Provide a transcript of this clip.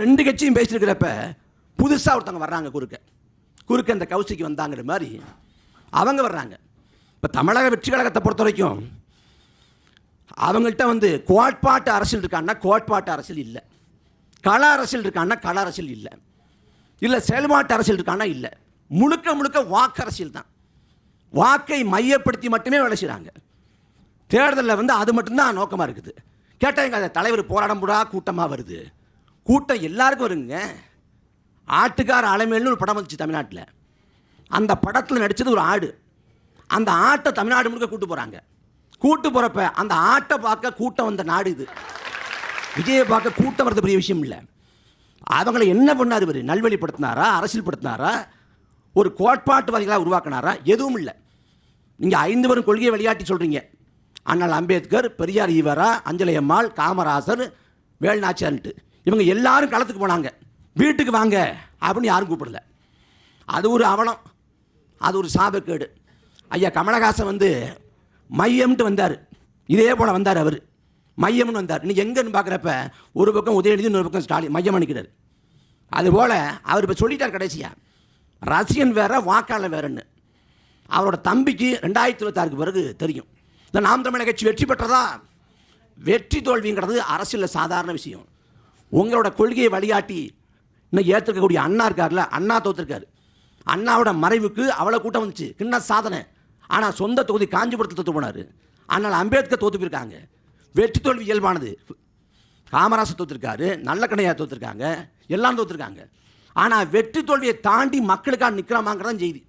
ரெண்டு கட்சியும் பேசியிருக்கிறப்ப புதுசாக ஒருத்தவங்க வர்றாங்க குறுக்க. குறுக்க இந்த கௌசிக்கு வந்தாங்கிற மாதிரி அவங்க வர்றாங்க. இப்போ தமிழக வெற்றி கழகத்தை பொறுத்த வரைக்கும் அவங்கள்ட்ட வந்து கோட்பாட்டு அரசியல் இருக்கான்னா கோட்பாட்டு அரசியல் இல்லை. கள அரசியல் இருக்கான்னா கள அரசியல் இல்லை. இல்லை செயல்பாட்டு அரசியல் இருக்கான்னா இல்லை. முழுக்க முழுக்க வாக்கு அரசியல் தான். வாக்கை மையப்படுத்தி மட்டுமே வேலை செய்கிறாங்க தேர்தலில் வந்து அது மட்டும்தான் நோக்கமாக இருக்குது. கேட்டால் எங்கள் தலைவர் போராடம் கூட்டமாக வருது. கூட்டம் எல்லாருக்கும் வருங்க. ஆட்டுக்கார அலைமேல்னு ஒரு படம் வந்துச்சு தமிழ்நாட்டில். அந்த படத்தில் நடித்தது ஒரு ஆடு. அந்த ஆட்டை தமிழ்நாடு முழுக்க கூட்டு போகிறாங்க கூட்டு போகிறப்ப அந்த ஆட்டை பார்க்க கூட்டம் வந்த நாடு இது. விஜயை பார்க்க கூட்டம் வர்றது பெரிய விஷயம் இல்லை. அவங்கள என்ன பண்ணார் இவர்? நல்வழிப்படுத்தினாரா? அரசியல்படுத்தினாரா? ஒரு கோட்பாட்டுவாதிகளாக உருவாக்கினாரா? எதுவும் இல்லை. நீங்கள் ஐந்து வரும் கொள்கையை விளையாட்டி சொல்கிறீங்க அண்ணல் அம்பேத்கர் பெரியார் ஈவரா அஞ்சலி அம்மாள் காமராசர் வேல்நாச்சியார்ன்ட்டு இவங்க எல்லாரும் களத்துக்கு போனாங்க. வீட்டுக்கு வாங்க அப்படின்னு யாரும் கூப்பிடல. அது ஒரு அவலம். அது ஒரு சாபக்கேடு ஐயா கமலஹாசன் வந்து மையம்ட்டு வந்தார். இதே போல் வந்தார் அவர். மையம்னு வந்தார். இன்னைக்கு எங்கன்னு பார்க்குறப்ப ஒரு பக்கம் உதயநிதி இன்னொரு பக்கம் ஸ்டாலின் மையம் அணிக்கிறார். அதுபோல் அவர் இப்போ சொல்லிட்டார் கடைசியாக ரசிகன் வேற வாக்காளர் வேறன்னு. அவரோட தம்பிக்கு ரெண்டாயிரத்தி இருபத்தாறுக்கு பிறகு தெரியும். இந்த நாம் தமிழக கட்சி வெற்றி பெற்றதா? வெற்றி தோல்விங்கிறது அரசியலில் சாதாரண விஷயம். உங்களோட கொள்கையை வழிகாட்டி. இன்னைக்கு ஏற்றுக்கக்கூடிய அண்ணா இருக்கார்ல அண்ணா தோத்துருக்காரு. அண்ணாவோட மறைவுக்கு அவ்வளோ கூட்டம் வந்துச்சு. கிண்ண சாதனை. ஆனால் சொந்த தொகுதி காஞ்சிபுரத்தில் தோத்து போனார். ஆனால் அம்பேத்கர் தோத்து போயிருக்காங்க. வெற்றி தோல்வி இயல்பானது. காமராசர் தோத்துருக்காரு கண்ணையா தோத்துருக்காங்க எல்லாம் தோத்துருக்காங்க. ஆனால் வெற்றி தோல்வியை தாண்டி மக்களுக்காக நிற்கிறாமாங்கிறதான் செய்தி.